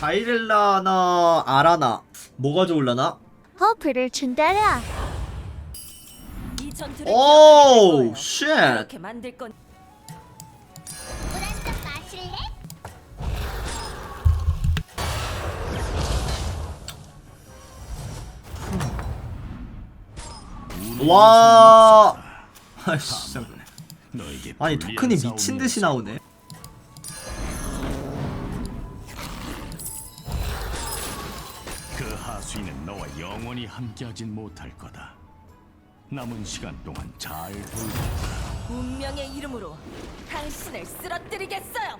자이렐라나 아라나 뭐가 좋을라나? 허프를 준다라. 이 전투를 오, 쉣. 거예요. 이렇게 만들 건 물한잔 마실래? 와. 아이씨. 너에게 아니 불리한 토큰이 미친 싸움이었어. 듯이 나오네. 그 하수인은 너와 영원히 함께하진 못할 거다. 남은 시간 동안 잘 돌보라. 운명의 이름으로 당신을 쓰러뜨리겠어요.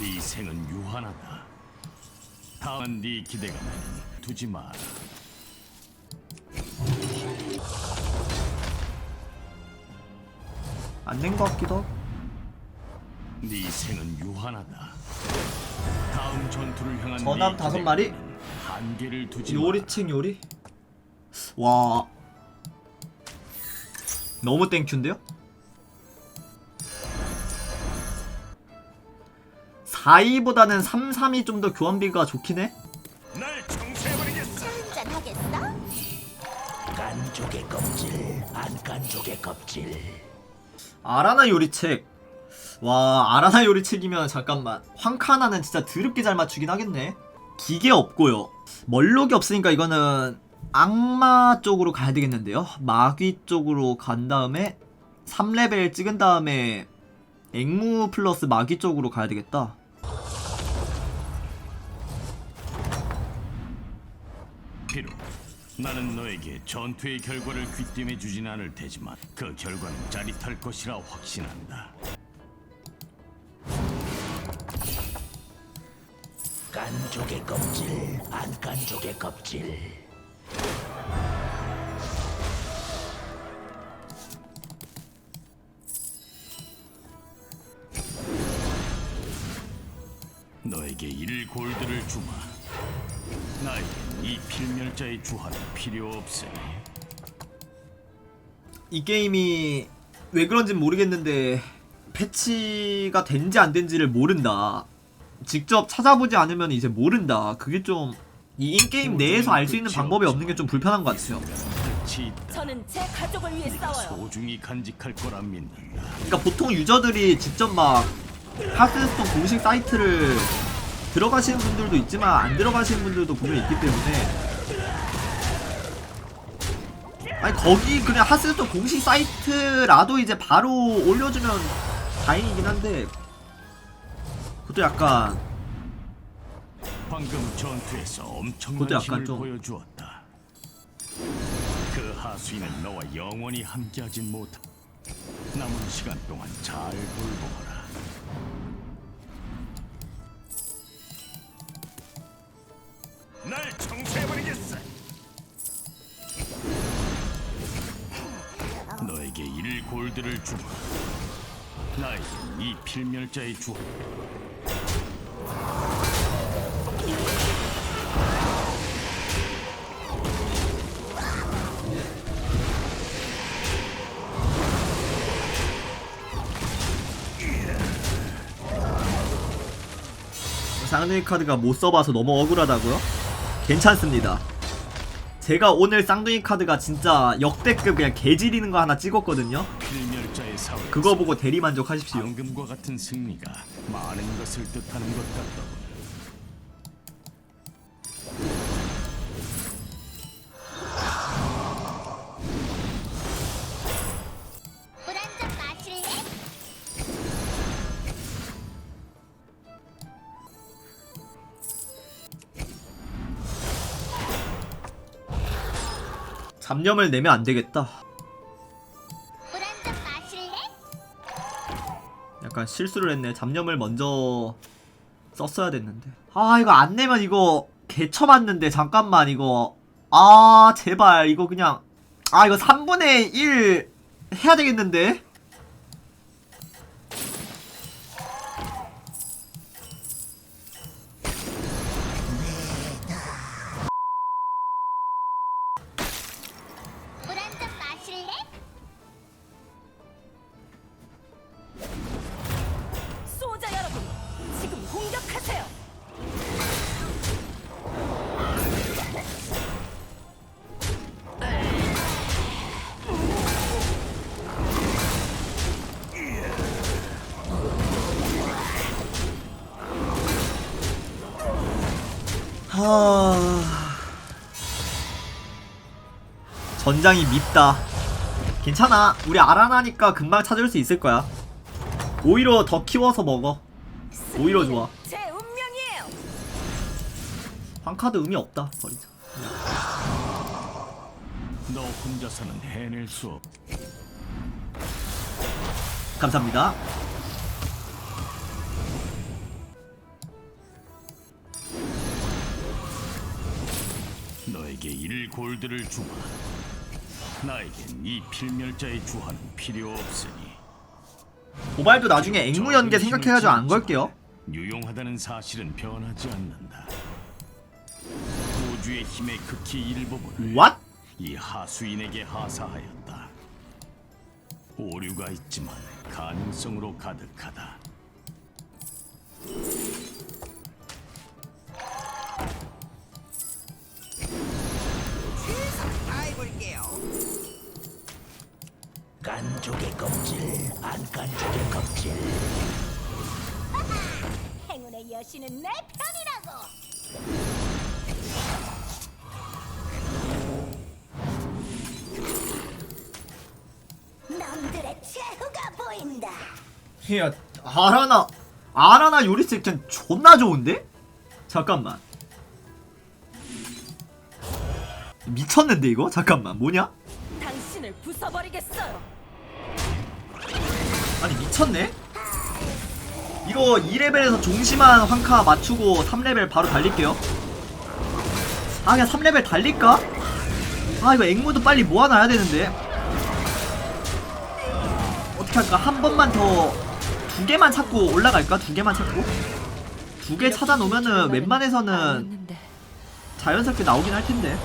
네 생은 유한하다. 다만 네 기대감은 두지 마라. 안 된 것 같기도 하고. 네 생은 유한하다. 다음 전투를 향한 전함 네 다섯 마리? 한계를 두지 마라. 요리책 요리? 와. 너무 땡큐인데요? 4-2보다는 3-3이 좀 더 교환비가 좋긴 해? 날 청소해버리겠어. 한잔 하겠어? 깐족의 껍질, 안깐족의 껍질. 아라나 요리책. 와, 아라나 요리책이면 잠깐만. 황카나는 진짜 드럽게 잘 맞추긴 하겠네. 기계 없고요. 멀록이 없으니까 이거는 악마 쪽으로 가야 되겠는데요. 마귀 쪽으로 간 다음에 3레벨 찍은 다음에 앵무 플러스 마귀 쪽으로 가야 되겠다. 비록 나는 너에게 전투의 결과를 귀띔해 주진 않을 테지만 그 결과는 짜릿할 것이라 확신한다. 깐족의 껍질, 안깐족의 껍질. 너에게 일 골드를 주마. 나에게 이 필멸자의 주화는 필요 없으니 이 게임이 왜 그런진 모르겠는데 패치가 된지 안 된지를 모른다. 직접 찾아보지 않으면 이제 모른다. 그게 좀 이 인게임 내에서 알 수 있는 방법이 없는 게 좀 불편한 것 같아요. 저는 제 가족을 위해 싸워요. 소중히 간직할 거라 믿는다. 그러니까 보통 유저들이 직접 막 하스스톤 공식 사이트를 들어가시는 분들도 있지만 안 들어가시는 분들도 분명히 있기 때문에 아니 거기 그냥 하스스톤 공식 사이트라도 이제 바로 올려주면 다행이긴 한데 그것도 약간 방금 전투에서 엄청난 그것도 약간 힘을 좀- 보여주었다. 그 하수인은 너와 영원히 함께하진 못하. 남은 시간 동안 잘 돌보거라. 날 청소해버리겠어. 너에게 일 골드를 주마. 나에게 이 필멸자의 주. 쌍둥이 카드가 못 써봐서 너무 억울하다고요? 괜찮습니다. 제가 오늘 쌍둥이 카드가 진짜 역대급 그냥 개지리는 거 하나 찍었거든요. 그거 보고 대리만족하십시오. 방금과 같은 승리가 많은 것을 뜻하는 것 같더군. 잡념을 내면 안 되겠다. 약간 실수를 했네. 잡념을 먼저 썼어야 됐는데. 아 이거 안 내면 이거 개쳐 맞는데 잠깐만 이거 아 제발 이거 그냥 아 이거 3분의 1 해야 되겠는데. 하... 전장이 밉다. 괜찮아. 우리 알아나니까 금방 찾을 수 있을 거야. 오히려 더 키워서 먹어. 오히려 좋아. 제 운명이에요. 황카드 의미 없다. 버리자. 너 혼자서는 해낼 수 없. 감사합니다. 너에게 일 골드를 주마. 나에겐 이 필멸자의 주화는 필요 없으니. 도발도 나중에 앵무 연계 생각해가지고 안 걸게요. 유용하다는 사실은 변하지 않는다. 우주의 힘의 극히 일부분을 What? 이 하수인에게 하사하였다. 오류가 있지만 가능성으로 가득하다. 깐족의 껍질, 안 깐족의 껍질. 행운의 여신은 내 편이라고. 남들의 최후가 보인다. 야, 아라나, 아라나 요리스 그냥 존나 좋은데? 잠깐만. 미쳤는데 이거? 잠깐만, 뭐냐? 당신을 부숴버리겠어요. 아니 미쳤네? 이거 2레벨에서 종심한 황카 맞추고 3레벨 바로 달릴게요. 아 그냥 3레벨 달릴까? 아 이거 앵무도 빨리 모아놔야 되는데 어떻게 할까? 한 번만 더 두 개만 찾고 올라갈까? 두 개만 찾고? 두 개 찾아놓으면은 웬만해서는. 자연스럽게 나오긴 할 텐데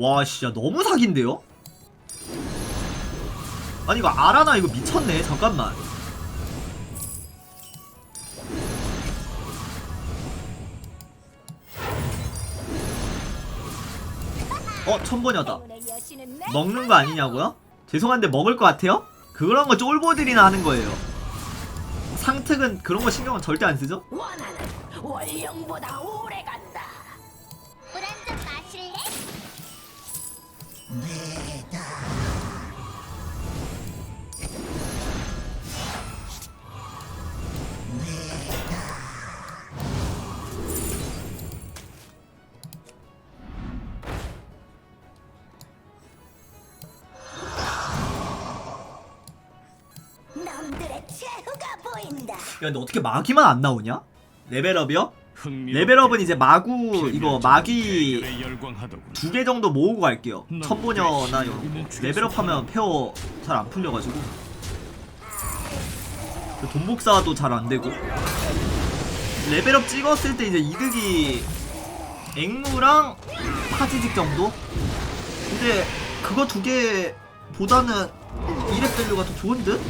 와 진짜 너무 사기인데요? 아니 이거 아라나 이거 미쳤네 잠깐만 어 천번여다 먹는 거 아니냐고요? 죄송한데 먹을 것 같아요? 그런 거 쫄보들이나 하는 거예요 상특은 그런 거 신경은 절대 안 쓰죠? 원하는 원령보다 오 근데 어떻게 마기만 안 나오냐? 레벨업이요? 레벨업은 이제 마구 이거 열광하더군. 두개 정도 모으고 갈게요. 천보녀나 여기 레벨업하면 페어 잘 안 풀려가지고 그 돈복사도 잘 안 되고 레벨업 찍었을 때 이제 이득이 앵무랑 파지직 정도? 근데 그거 두 개 보다는 2렙 밸류가 더 좋은 듯?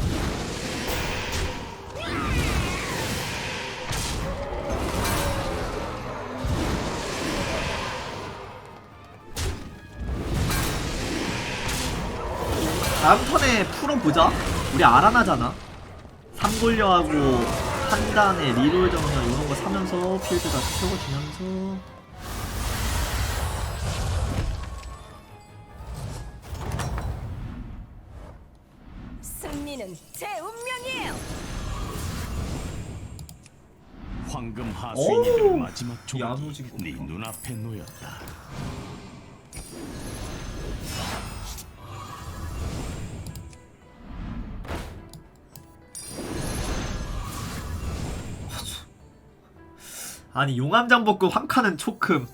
다음 턴에 풀어보자. 우리 아라나잖아. 삼골려하고 판단에 리롤 정령 이런 거 사면서 필드 다시 채워주면서 승리는 제 운명이에요. 황금 하수인이 마지막 조각이. 네 눈앞에 놓였다. 아니 용암장복급 황카는 초큼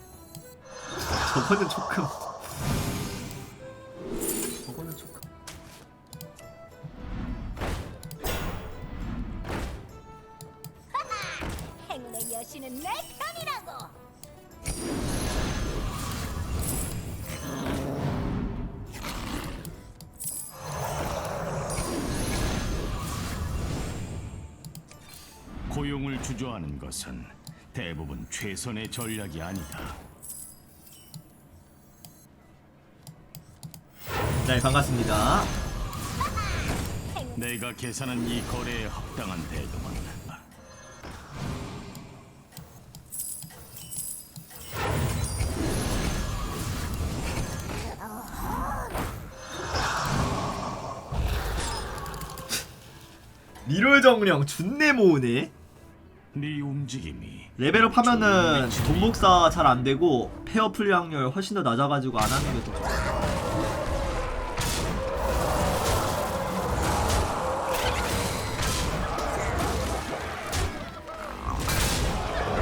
저거는 초큼 저거는 초큼 행운의 여신은 내 편이라고. 고용을 주저하는 것은 대부분 최선의 전략이 아니다. 네 반갑습니다 내가 계산한 이 거래에 합당한 대금은 리롤 정령 준내 모으네 네 움직임이 레벨업 하면은 돈 복사 잘 안되고 페어 풀리 확률 훨씬 더 낮아가지고 안 하는 게 더 좋아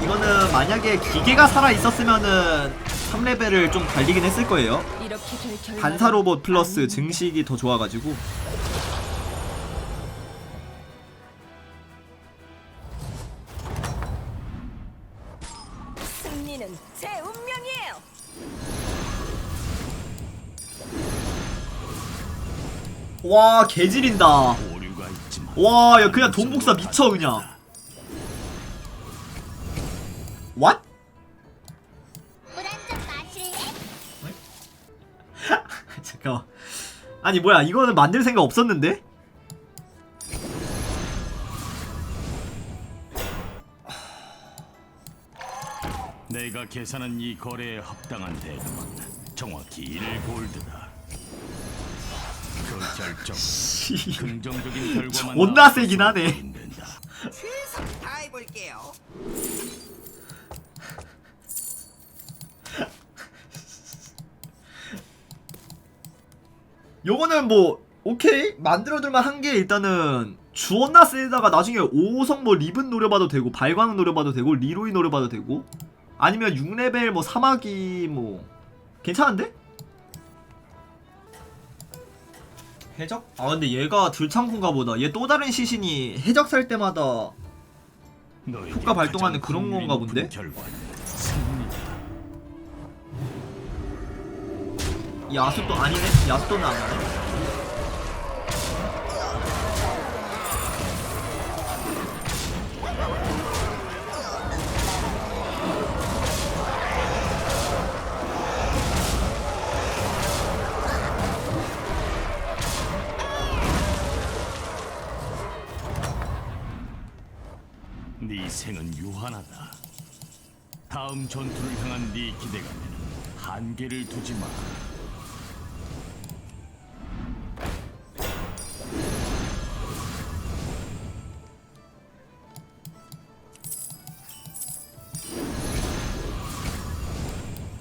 이거는 만약에 기계가 살아있었으면은 3레벨을 좀 달리긴 했을 거예요. 이렇게 될 결과. 반사 로봇 플러스 증식이 더 좋아가지고 와 있지만 와, 야, 그냥 돈 복사 미쳐, 그냥. 마실래? 잠깐만. 아니 뭐야 이거는 만들 생각 없었는데? 내가 계산한 이 거래에 합당한 대금은 정확히 1골드다. 그 결정 긍정적인 결과만 존나 나와서 세긴 하네. 최선을 다해볼게요. 요거는 뭐 오케이 만들어둘만 한 게 일단은 주원나 세다가 나중에 5성 뭐 리븐 노려봐도 되고 발광 노려봐도 되고 리로이 노려봐도 되고 아니면 6레벨 뭐 사마귀 뭐 괜찮은데? 해적? 아 근데 얘가 들창군가 보다 얘 또 다른 시신이 해적 살 때마다 효과 발동하는 그런 건가 본데? 야수도 아니네? 야수도는 안 가네 생은 유한하다. 다음 전투를 향한 네 기대감에는 한계를 두지 마.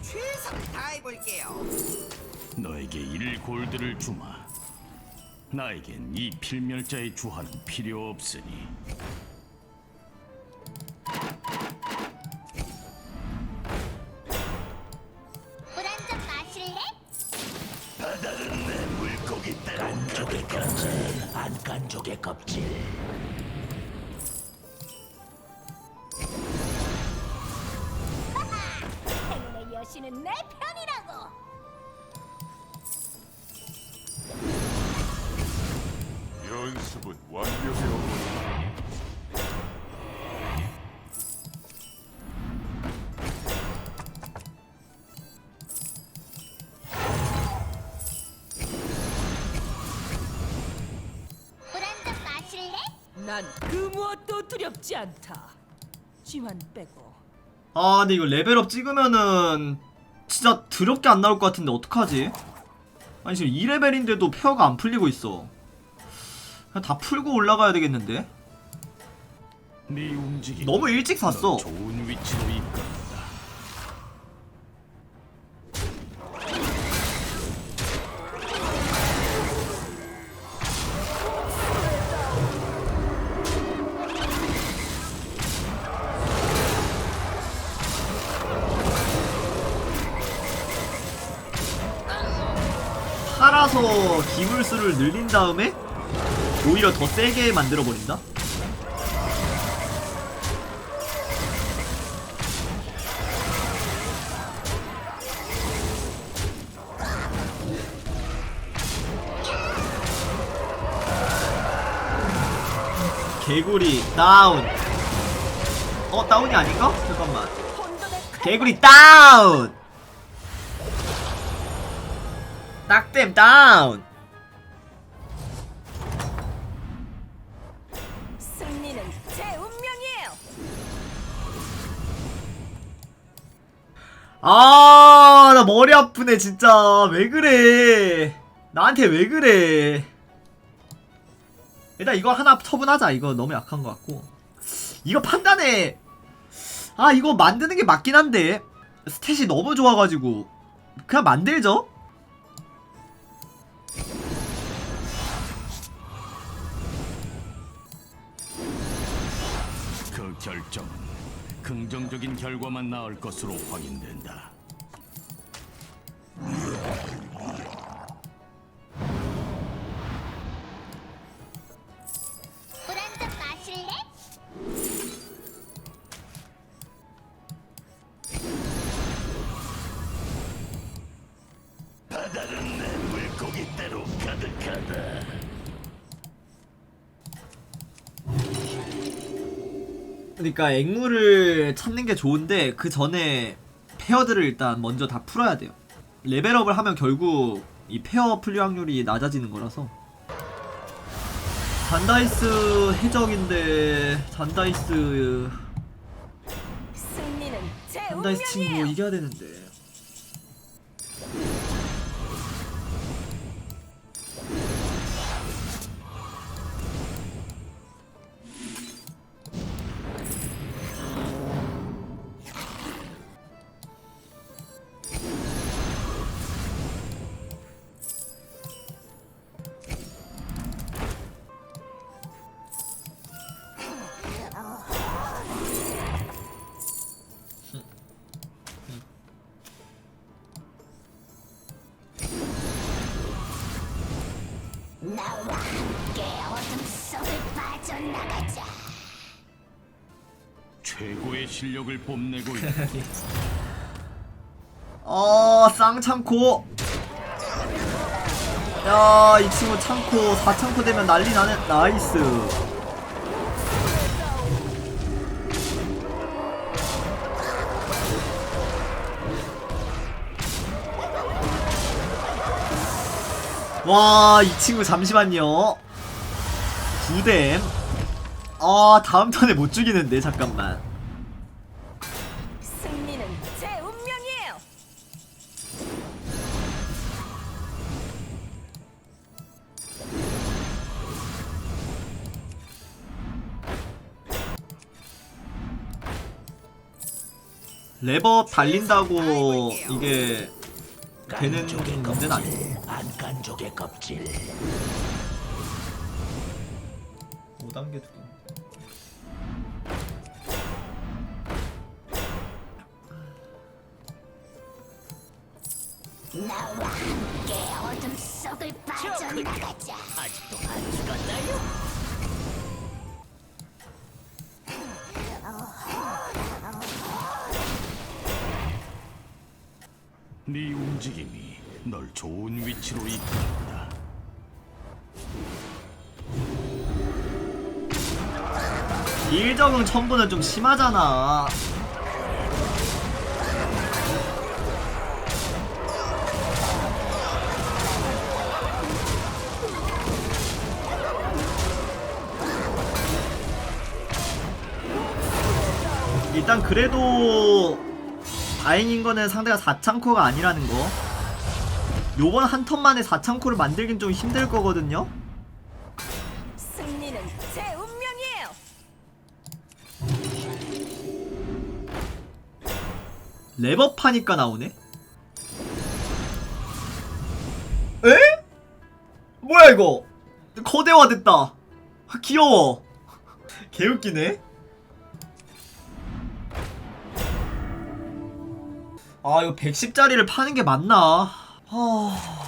최선을 다해볼게요. 너에게 일 골드를 주마. 나에겐 이 필멸자의 주화는 필요 없으니. 연습은 완벽해. 무엇도 두렵지 않다. 쥐만 빼고. 아 근데 이거 레벨업 찍으면은 진짜 드럽게 안 나올 것 같은데 어떡하지? 아니 지금 2레벨인데도 페어가 안 풀리고 있어 그냥 다 풀고 올라가야 되겠는데? 네 움직임. 너무 일찍 샀어 널 좋은 위치로 이끈 다음에 오히려 더 세게 만들어 버린다? 개구리 다운 어 다운이 아닌가? 잠깐만. 개구리 다운 딱댐 다운 아, 나 머리 아프네, 진짜. 왜 그래. 나한테 왜 그래. 일단 이거 하나 처분하자. 이거 너무 약한 것 같고. 이거 판단해. 아, 이거 만드는 게 맞긴 한데. 스탯이 너무 좋아가지고. 그냥 만들죠? 그 결정은 긍정적인 결과만 나올 것으로 확인된다. 그러니까 앵무를 찾는 게 좋은데 그 전에 페어들을 일단 먼저 다 풀어야 돼요. 레벨업을 하면 결국 이 페어 풀리 확률이 낮아지는 거라서 잔다이스 해적인데 잔다이스 잔다이스 친구. 이겨야 되는데 실력을 뽐내고 있다. 어 쌍창코 야이 친구 창코 4창코 되면 난리 나네. 나이스. 와 이 친구 잠시만요. 9댐. 아 다음 턴에 못 죽이는데 잠깐만 랩업 달린다고 이게 되는 문제는 아니고 껍질, 안깐족의 껍질. 5단계 두 나와 함께 어둠 속을 빠져나가자. 아직도 안 죽었나요? 네 움직임이 널 좋은 위치로 이끈다. 일 적응 첨부는 좀 심하잖아 일단 그래도 다행인 거는 상대가 4창코가 아니라는 거 요번 한 턴 만에 4창코를 만들긴 좀 힘들 거거든요 승리는 제 운명이에요. 랩업하니까 나오네? 에? 뭐야 이거 거대화 됐다 아, 귀여워 개웃기네 아 이거 110짜리를 파는 게 맞나 아...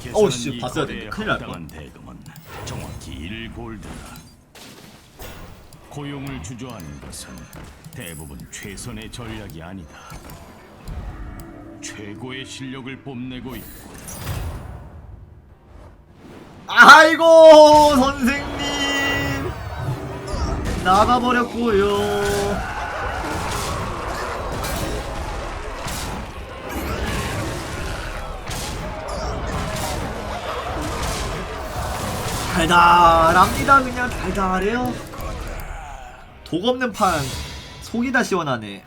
계산한 어우, 씨, 이 봤어야 되는데. 큰일 날 합당한 대금은 정확히 1골드다. 고용을 주저하는 것은 대부분 최선의 전략이 아니다. 최고의 실력을 뽐내고 있고 아이고 선생님. 나가버렸고요. 달달합니다. 그냥 달달해요. 독 없는 판 속이 다 시원하네